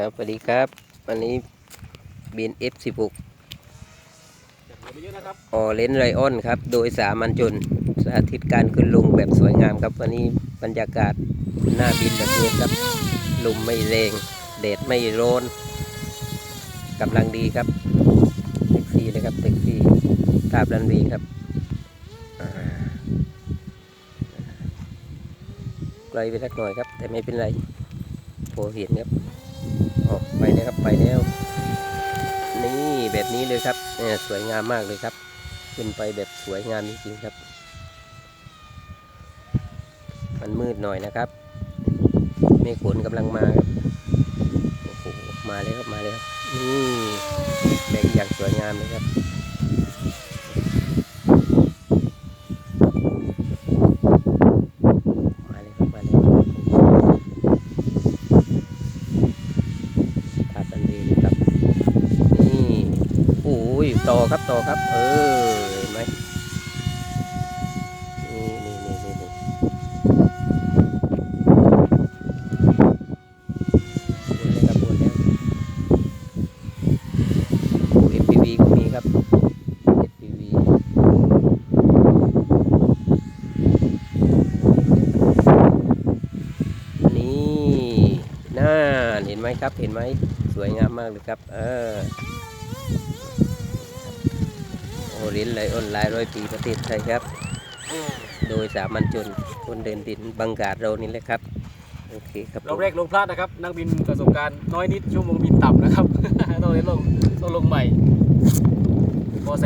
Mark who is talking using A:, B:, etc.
A: ครับสวัสดีครับ วันนี้บิน F16
B: จัดหัวไปเยอะนะครับ
A: ออเลนไรออนครับ โดยสามัญชนสาธิตการขึ้นลงแบบสวยงามครับ วันนี้บรรยากาศหน้าบินแบบนี้ครับลมไม่แรงแดดไม่ร้อนกำลังดีครับแท็กซี่เลยครับแท็กซี่ตาบรันวีครับอ่าไกลไปสักหน่อยครับ แต่ไม่เป็นไรพอเห็นครับออก ไปแล้ว นี่แบบนี้เลยครับเนี่ยสวยงามมากเลยครับ ขึ้นไปแบบสวยงามจริงๆครับ มันมืดหน่อยนะครับเมฆฝนกำลังมาครับโอ้โหมาแล้วครับมาแล้วครับนี่แสงอย่างสวยงามเลยครับ มาเลยครับ มาเลยภาพอันดีเลยครับ นี่โอ้ ยต่อครับต่อครับ เออเห็นไหมนี่นี่นี่นี่นี่วนเลยครับวนแล้วโอ้ FPV ก็มีครับ FPV นี่น่าเห็นไหมครับเห็นไหมสวยงามมากเลยครับ เออโอริ นไลออนไลน์ร้อยปีประเทศไทยครับ โดยสามัญชนคนเดินดินบังกาดเรานี่แหละครับ โอเคครับ
B: รอบแรกลงพลาดนะครับ นักบินประสบการณ์น้อยนิดชั่วโมงบินต่ำนะครับต้องเล่นลงต้องลงใหม่